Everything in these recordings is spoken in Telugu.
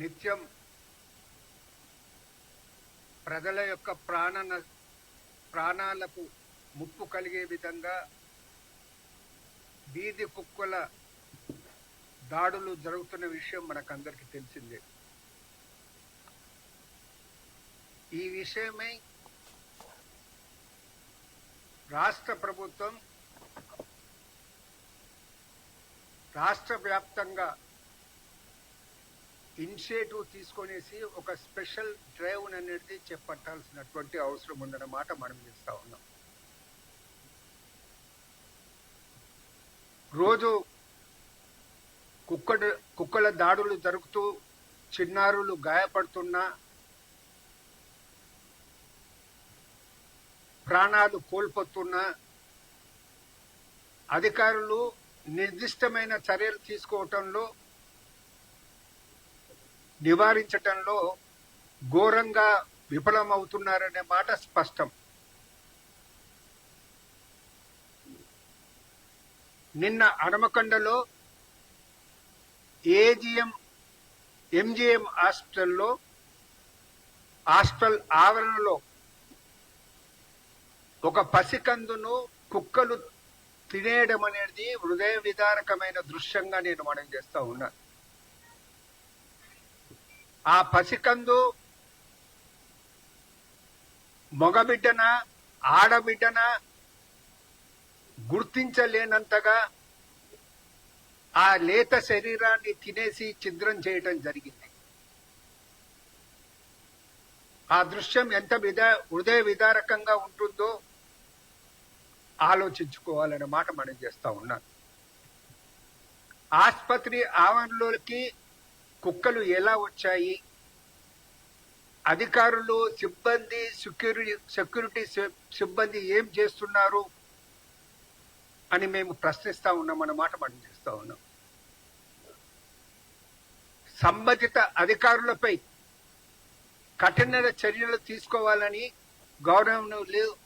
నిత్యం ప్రజల యొక్క ప్రాణ ప్రాణాలకు ముప్పు కలిగే విధంగా వీధి కుక్కల దాడులు జరుగుతున్న విషయం మనకందరికీ తెలిసిందే. ఈ విషయమై రాష్ట్ర ప్రభుత్వం రాష్ట్ర వ్యాప్తంగా ఇనిషియేటివ్ తీసుకొనేసి ఒక స్పెషల్ డ్రైవ్ అనేది చేపట్టాల్సినటువంటి అవసరం ఉందన్నమాట మనం చేస్తూ ఉన్నాం. రోజు కుక్కడు కుక్కల దాడులు జరుగుతూ చిన్నారులు గాయపడుతున్నా ప్రాణాలు కోల్పోతున్నా అధికారులు నిర్దిష్టమైన చర్యలు తీసుకోవటంలో నివారించటంలో ఘోరంగా విఫలమవుతున్నారనే మాట స్పష్టం. నిన్న అరమకొండలో ఏజిఎం ఎంజిఎం హాస్పిటల్లో హాస్టల్ ఆవరణలో ఒక పసికందును కుక్కలు తినేయడం అనేది హృదయ విదారకమైన దృశ్యంగా నేను మనం చేస్తా ఉన్నాను ఆ పసికందు మగబిడ్డన ఆడబిడ్డన గుర్తించలేనంతగా ఆ లేత శరీరాన్ని తినేసి ఛిద్రం చేయటం జరిగింది. ఆ దృశ్యం ఎంత విధ హృదయ విదారకంగా ఉంటుందో ఆలోచించుకోవాలనే మాట మనం చేస్తా ఉన్నాను ఆసుపత్రి ఆవరణలోకి కుక్కలు ఎలా వచ్చాయి? అధికారులు సిబ్బంది సెక్యూరిటీ సెక్యూరిటీ సిబ్బంది ఏం చేస్తున్నారు? అని మేము ప్రశ్నిస్తా ఉన్నాం అన్నమాట మనం చేస్తా ఉన్నాం. సంబంధిత అధికారులపై కఠిన చర్యలు తీసుకోవాలని గౌరవనీయులు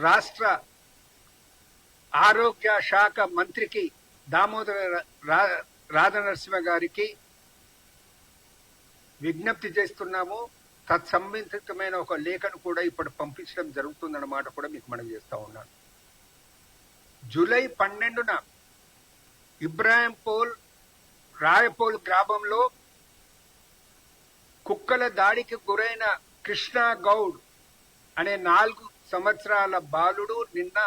రాష్ట్ర ఆరోగ్య శాఖ మంత్రికి దామోదర రా- రాధనరసింహ గారికి విజ్ఞప్తి చేస్తున్నాము. తత్సంబంధితమైన ఒక లేఖను కూడా ఇప్పుడు పంపించడం జరుగుతుందన్నమాట కూడా మీకు మనం చేస్తూ ఉన్నాను. జూలై పన్నెండున ఇబ్రాహింపోల్ రాయపోల్ గ్రామంలో కుక్కల దాడికి గురైన కృష్ణా గౌడ్ అనే నాలుగు సంవత్సరాల బాలుడు నిన్న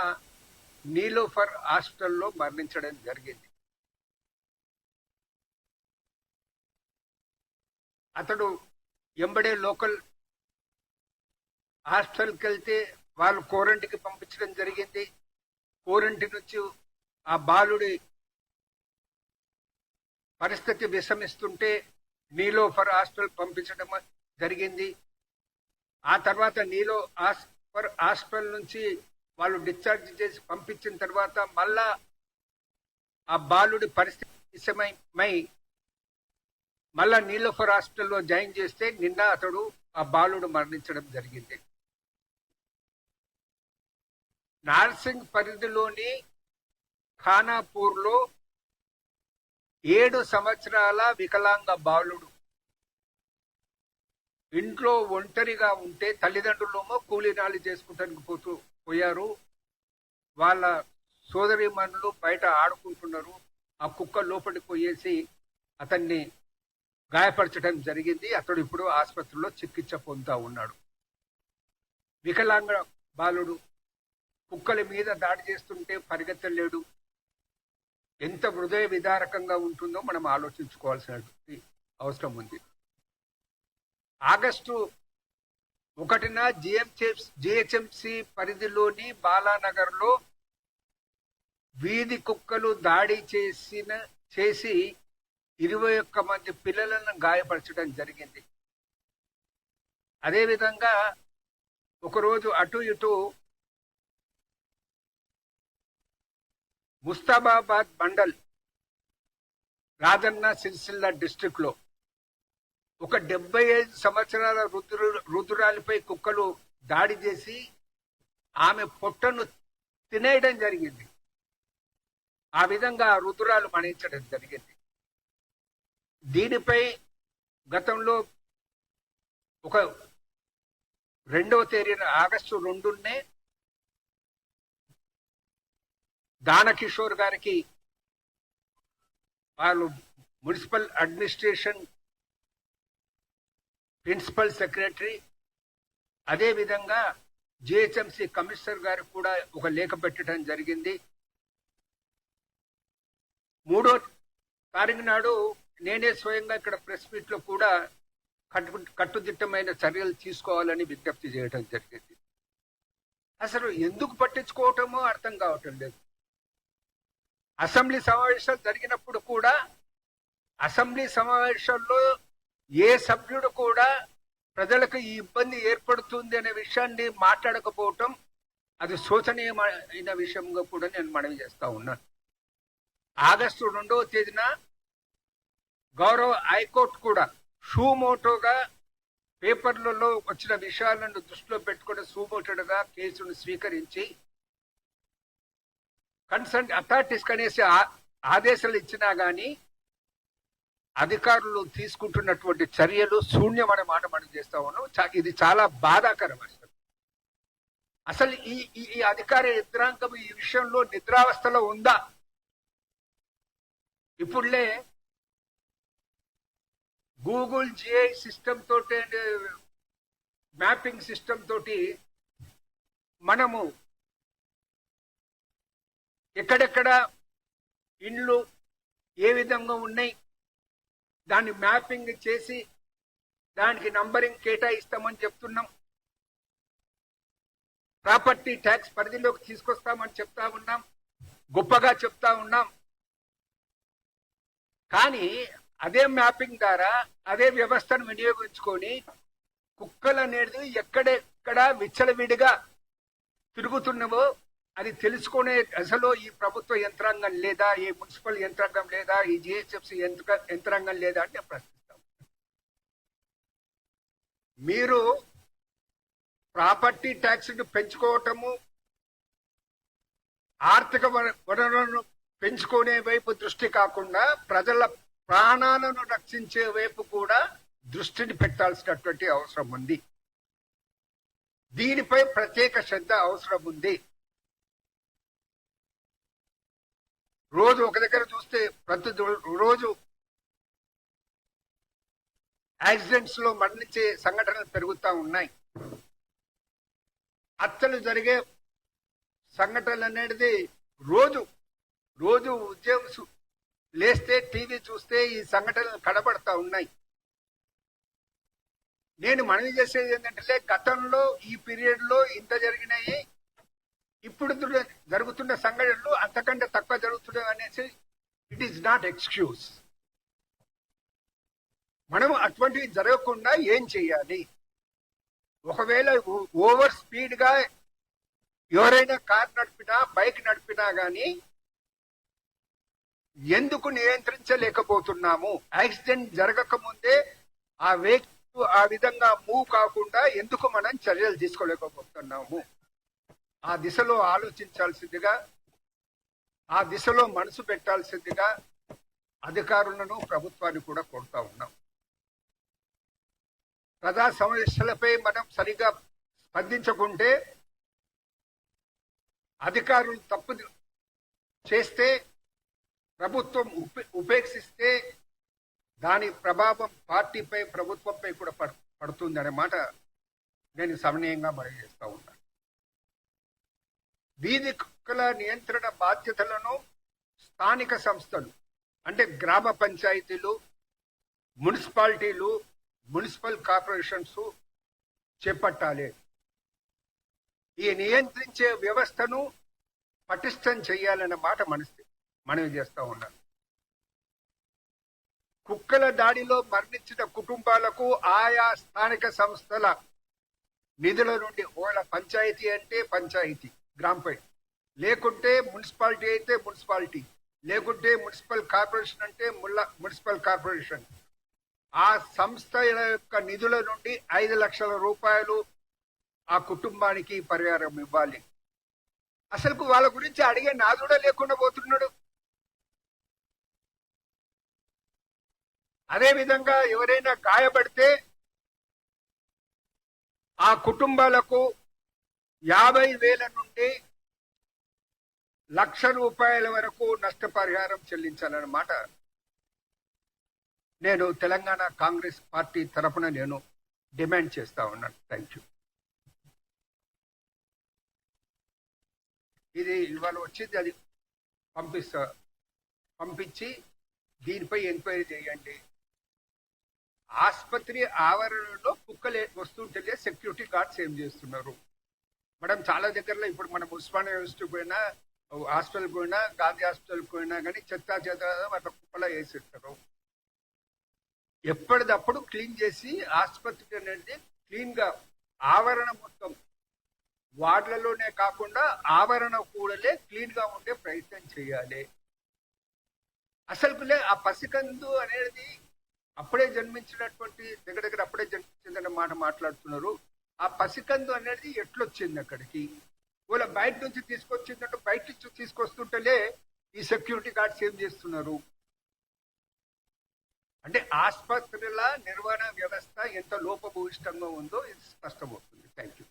నీలోఫర్ హాస్పిటల్లో మరణించడం జరిగింది. అతడు ఎంబడే లోకల్ హాస్పిటల్కి వెళ్తే వాళ్ళు కోరంటికి పంపించడం జరిగింది. కోరంటి నుంచి ఆ బాలుడి పరిస్థితి విషమిస్తుంటే నీలోఫర్ హాస్పిటల్ పంపించడం జరిగింది. ఆ తర్వాత నీలో హాస్పర్ హాస్పిటల్ నుంచి వాళ్ళు డిశ్చార్జ్ చేసి పంపించిన తర్వాత మళ్ళా ఆ బాలుడి పరిస్థితి విషమై మళ్ళా నీలోఫర్ హాస్పిటల్లో జాయిన్ చేస్తే నిన్న అతడు ఆ బాలుడు మరణించడం జరిగింది. నార్సింగ్ పరిధిలోని ఖానాపూర్లో ఏడు సంవత్సరాల వికలాంగ బాలుడు. ఇంట్లో ఒంటరిగా ఉంటే తల్లిదండ్రులేమో కూలీనాలు చేసుకుంటానికి పోతూ పోయారు. వాళ్ళ సోదరి మనులు బయట ఆడుకుంటున్నారు. ఆ కుక్క లోపలికి పోయేసి అతన్ని గాయపరచడం జరిగింది. అతడు ఇప్పుడు ఆసుపత్రిలో చికిత్స పొందుతా ఉన్నాడు. వికలాంగ బాలుడు కుక్కల మీద దాడి చేస్తుంటే పరిగెత్తలేడు. ఎంత హృదయ విదారకంగా ఉంటుందో మనం ఆలోచించుకోవాల్సిన అవసరం ఉంది. ఆగస్టు ఒకటిన జిఎంసి జిహెచ్ఎంసి పరిధిలోని బాలానగర్లో వీధి కుక్కలు దాడి చేసిన చేసి ఇరవై ఒక్క మంది పిల్లలను గాయపరచడం జరిగింది. అదేవిధంగా ఒకరోజు అటు ఇటు ముస్తాబాబాద్ మండల్ రాజన్న సిరిసిల్ల డిస్టిక్లో ఒక డెబ్బై ఐదు సంవత్సరాల రుద్రు రుద్రాలపై కుక్కలు దాడి చేసి ఆమె పొట్టను తినేయడం జరిగింది. ఆ విధంగా రుద్రాలు మణించడం జరిగింది. దీనిపై గతంలో ఒక రెండవ తేదీన ఆగస్టు రెండునే దానకిషోర్ గారికి వాళ్ళు మున్సిపల్ అడ్మినిస్ట్రేషన్ ప్రిన్సిపల్ సెక్రటరీ అదే విధంగా జిహెచ్ఎంసి కమిషనర్ గారికి కూడా ఒక లేఖ పెట్టడం జరిగింది. మూడో తారీఖు నాడు నేనే స్వయంగా ఇక్కడ ప్రెస్ మీట్లో కూడా కట్టు కట్టుదిట్టమైన చర్యలు తీసుకోవాలని విజ్ఞప్తి చేయడం జరిగింది. అసలు ఎందుకు పట్టించుకోవటమో అర్థం కావటం లేదు. అసెంబ్లీ సమావేశాలు జరిగినప్పుడు కూడా అసెంబ్లీ సమావేశాల్లో ఏ సభ్యుడు కూడా ప్రజలకు ఈ ఇబ్బంది ఏర్పడుతుంది అనే విషయాన్ని మాట్లాడకపోవటం అది శోచనీయమైన విషయంగా కూడా నేను మనవి చేస్తా ఉన్నాను. ఆగస్టు రెండవ తేదీన గౌరవ హైకోర్టు కూడా షూమోటోగా పేపర్లలో వచ్చిన విషయాలను దృష్టిలో పెట్టుకుని సూమోటోగా కేసును స్వీకరించి కన్సర్న్ అథారిటీస్ కనేసి ఆదేశాలు ఇచ్చినా కానీ అధికారులు తీసుకుంటున్నటువంటి చర్యలు శూన్యమనే మాట మనం చేస్తా ఉన్నాం. ఇది చాలా బాధాకరం అసలు. అసలు ఈ ఈ- ఈ అధికార యంత్రాంగం ఈ విషయంలో నిద్రావస్థలో ఉందా? ఇప్పుడులే గూగుల్ జిఐ సిస్టమ్ తోటి మ్యాపింగ్ సిస్టమ్ తోటి మనము ఎక్కడెక్కడ ఇండ్లు ఏ విధంగా ఉన్నాయి దాన్ని మ్యాపింగ్ చేసి దానికి నంబరింగ్ కేటాయిస్తామని చెప్తున్నాం. ప్రాపర్టీ ట్యాక్స్ పరిధిలోకి తీసుకొస్తామని చెప్తా ఉన్నాం. గొప్పగా చెప్తా ఉన్నాం. కానీ అదే మ్యాపింగ్ ద్వారా అదే వ్యవస్థను వినియోగించుకొని కుక్కలు అనేది ఎక్కడెక్కడ విచ్చలవిడిగా తిరుగుతున్నవో అది తెలుసుకునే దశలో ఈ ప్రభుత్వ యంత్రాంగం లేదా ఈ మున్సిపల్ యంత్రాంగం లేదా ఈ జిహెచ్ఎఫ్సి యంత్రాంగం లేదా అంటే నేను ప్రశ్నిస్తాం మీరు ప్రాపర్టీ ట్యాక్స్ను పెంచుకోవటము ఆర్థిక వన- వనరులను పెంచుకునే వైపు దృష్టి కాకుండా ప్రజల ప్రాణాలను రక్షించే వైపు కూడా దృష్టిని పెట్టాల్సినటువంటి అవసరం ఉంది. దీనిపై ప్రత్యేక శ్రద్ధ అవసరం ఉంది. రోజు ఒక దగ్గర చూస్తే ప్రతి రోజు యాక్సిడెంట్స్లో మరణించే సంఘటనలు పెరుగుతూ ఉన్నాయి. హత్యలు జరిగే సంఘటనలు అనేది రోజు లేస్తే టీవీ చూస్తే ఈ సంఘటనలు కనబడతా ఉన్నాయి. నేను మనవి చేసేది ఏంటంటే గతంలో ఈ పీరియడ్లో ఇంత జరిగినాయి ఇప్పుడు జరుగుతున్న సంఘటనలు అంతకంటే తక్కువ జరుగుతున్నాయి అనేసి ఇట్ ఈస్ నాట్ ఎక్స్క్యూజ్ మనం అటువంటివి జరగకుండా ఏం చేయాలి? ఒకవేళ ఓ- ఓవర్ స్పీడ్గా ఎవరైనా కార్ నడిపినా బైక్ నడిపినా కానీ ఎందుకు నియంత్రించలేకపోతున్నాము? యాక్సిడెంట్ జరగక ముందే ఆ వెహికల్ ఆ విధంగా మూవ్ కాకుండా ఎందుకు మనం చర్యలు తీసుకోలేకపోతున్నాము? ఆ దిశలో ఆలోచించాల్సిందిగా ఆ దిశలో మనసు పెట్టాల్సిందిగా అధికారులను ప్రభుత్వాన్ని కూడా కోరుతా ఉన్నాం. ప్రజా సమస్యలపై మనం సరిగా స్పందించకుంటే అధికారులు తప్పు చేస్తే ప్రభుత్వం ఉపే- ఉపేక్షిస్తే దాని ప్రభావం పార్టీపై ప్రభుత్వంపై కూడా పడుతుంది అనే మాట నేను సమనీయంగా మనవి చేస్తూ ఉన్నాను వీధి కుక్కల నియంత్రణ బాధ్యతలను స్థానిక సంస్థలు అంటే గ్రామ పంచాయతీలు మున్సిపాలిటీలు మున్సిపల్ కార్పొరేషన్స్ చేపట్టాలి. ఈ నియంత్రించే వ్యవస్థను పటిష్టం చేయాలన్న మాట మనసు మనవి చేస్తూ ఉన్నాను. కుక్కల దాడిలో మరణించిన కుటుంబాలకు ఆయా స్థానిక సంస్థల నిధుల నుండి ఓళ్ళ పంచాయతీ అంటే పంచాయతీ గ్రామ పంచాయతీ. లేకుంటే మున్సిపాలిటీ అయితే మున్సిపాలిటీ లేకుంటే మున్సిపల్ కార్పొరేషన్ అంటే ముల్ల మున్సిపల్ కార్పొరేషన్. ఆ సంస్థల యొక్క నిధుల నుండి ఐదు లక్షల రూపాయలు ఆ కుటుంబానికి పరిహారం ఇవ్వాలి. అసలు వాళ్ళ గురించి అడిగే నాదుడా లేకుండా పోతున్నాడు. అదేవిధంగా ఎవరైనా గాయపడితే ఆ కుటుంబాలకు యాభై వేల నుండి లక్ష రూపాయల వరకు నష్టపరిహారం చెల్లించాలన్నమాట. నేను తెలంగాణ కాంగ్రెస్ పార్టీ తరఫున నేను డిమాండ్ చేస్తా ఉన్నాను. Thank you. ఇది ఇవాళ వచ్చింది అది పంపిస్తా పంపించి దీనిపై ఎంక్వైరీ చేయండి. ఆసుపత్రి ఆవరణలో కుక్కలు వస్తుంటే సెక్యూరిటీ గార్డ్స్ ఏం చేస్తున్నారు? మనం చాలా దగ్గరలో ఇప్పుడు మనం ఉస్మానియా యూనివర్సిటీ పోయినా హాస్పిటల్ పోయినా గాంధీ హాస్పిటల్ పోయినా కానీ చెత్త చెత్త అట్లా కుక్కలా వేసేస్తారు. ఎప్పటిదప్పుడు క్లీన్ చేసి ఆసుపత్రి అనేది క్లీన్గా ఆవరణ మొత్తం వార్డులలోనే కాకుండా ఆవరణ కూడలే క్లీన్గా ఉండే ప్రయత్నం చేయాలి. అసలు ఆ పసికందు అనేది అప్పుడే జన్మించినటువంటి దగ్గర దగ్గర అప్పుడే జన్మించిందన్న మాట మాట్లాడుతున్నారు. ఆ పసికందు అనేది ఎట్లొచ్చింది అక్కడికి? వాళ్ళ బయట నుంచి తీసుకొచ్చిందంటే బయట నుంచి తీసుకొస్తుంటేనే ఈ సెక్యూరిటీ గార్డ్స్ ఏం చేస్తున్నారు? అంటే ఆసుపత్రుల నిర్వహణ వ్యవస్థ ఎంత లోపభూయిష్టంగా ఉందో ఇది స్పష్టమవుతుంది. థ్యాంక్ యూ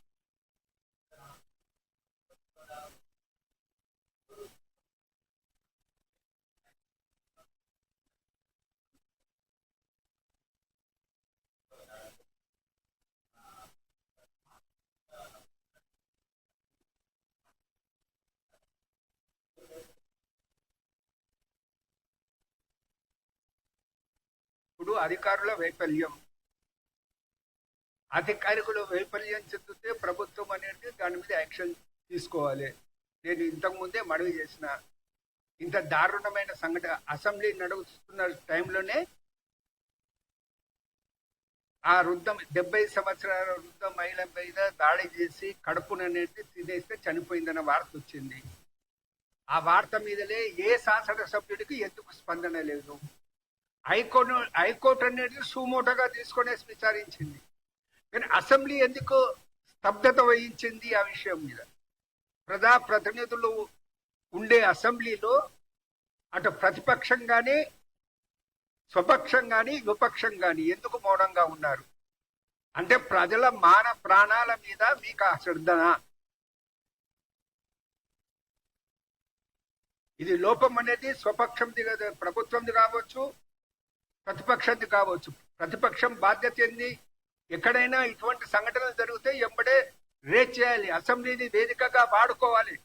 ఇప్పుడు అధికారుల వైఫల్యం. అధికారికుల వైఫల్యం చెందితే ప్రభుత్వం అనేది దాని మీద యాక్షన్ తీసుకోవాలి. నేను ఇంతకుముందే మనవి చేసిన ఇంత దారుణమైన సంఘటన అసెంబ్లీ నడుస్తున్న టైంలోనే ఆ వృద్ధం డెబ్బై సంవత్సరాల వృద్ధ మహిళ మీద దాడి చేసి కడుపుననేది తినేస్తే చనిపోయిందన్న వార్త వచ్చింది. ఆ వార్త మీదలే ఏ శాసన సభ్యుడికి ఎందుకు స్పందన లేదు? హైకోర్టు హైకోర్టు అనేది సుమోటోగా తీసుకొని విచారించింది. కానీ అసెంబ్లీ ఎందుకు స్తబ్దత వహించింది ఆ విషయం మీద? ప్రజా ప్రతినిధులు ఉండే అసెంబ్లీలో అటు ప్రతిపక్షం కానీ స్వపక్షం కానీ విపక్షం కానీ ఎందుకు మౌనంగా ఉన్నారు? అంటే ప్రజల మాన ప్రాణాల మీద మీకు ఆ శ్రద్ధనా? ఇది లోపం అనేది స్వపక్షంది ప్రభుత్వంది కావచ్చు ప్రతిపక్షది కావచ్చు. ప్రతిపక్షం బాధ్యత ఏంది ఎక్కడైనా ఇటువంటి సంఘటనలు జరిగితే ఎంబడే రేట్ చేయాలి. అసెంబ్లీని వేదికగా వాడుకోవాలి.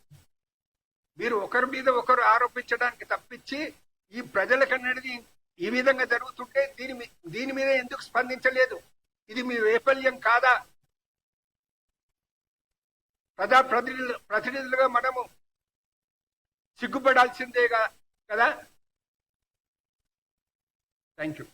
మీరు ఒకరి మీద ఒకరు ఆరోపించడానికి తప్పించి ఈ ప్రజలకన్నది ఈ విధంగా జరుగుతుంటే దీని మీ- దీని మీద ఎందుకు స్పందించలేదు? ఇది మీ వైఫల్యం కాదా? ప్రజా ప్రతినిధులు ప్రతినిధులుగా మనము సిగ్గుపడాల్సిందేగా కదా? Thank you